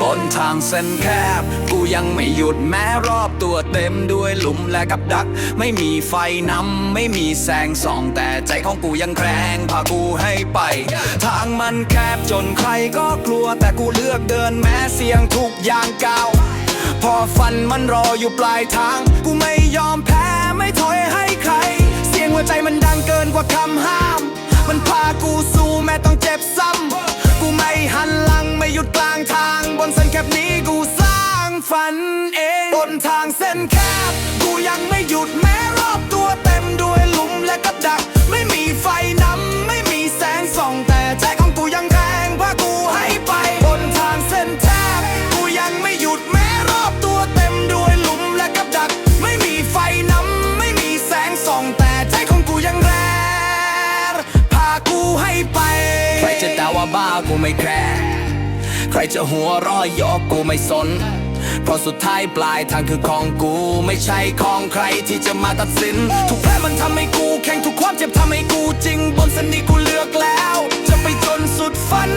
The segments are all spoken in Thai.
บนทางเส้นแคบ กูยังไม่หยุดแม้รอบตัวเต็มด้วยหลุมและกับดัก ไม่มีไฟนำไม่มีแสงส่องแต่ใจของกูยังแกรงพากูให้ไป ทางมันแคบจนใครก็กลัวแต่กูเลือกเดินแม้เสียงทุกอย่างก้าวพอฟันมันรออยู่ปลายทาง กูไม่ยอมแพ้ไม่ถอย บนี้กูสร้างฝันเองบนทางเส้นแคบ กูยังไม่หยุดแม้รอบตัวเต็มด้วยหลุมและกับดัก ไม่มีไฟนำไม่มีแสงส่องแต่ใจของกูยังแรงพากูให้ไป บนทางเส้นแคบกูยังไม่หยุดแม้รอบตัวเต็มด้วยหลุมและกับดัก ไม่มีไฟนำไม่มีแสงส่องแต่ใจของกูยังแรงพากูให้ไป ใครจะด่าว่าบ้ากูไม่แคร์ รจะหัวร้อยยกกูไม่สน เพราะสุดท้ายปลายทางคือของกู ไม่ใช่ของใครที่จะมาตัดสิน ทุกแพ้มันทำให้กู แข่งทุกความเจ็บทำให้กูจริง บนเส้นนี้กูเลือกแล้ว จะไปจนสุดฝัน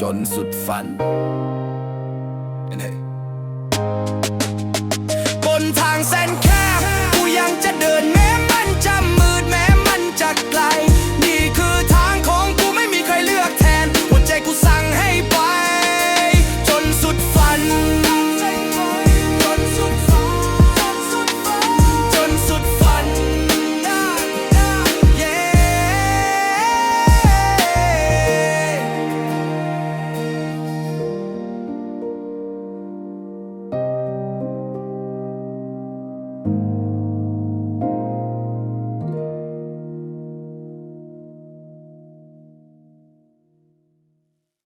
จนสุดฝัน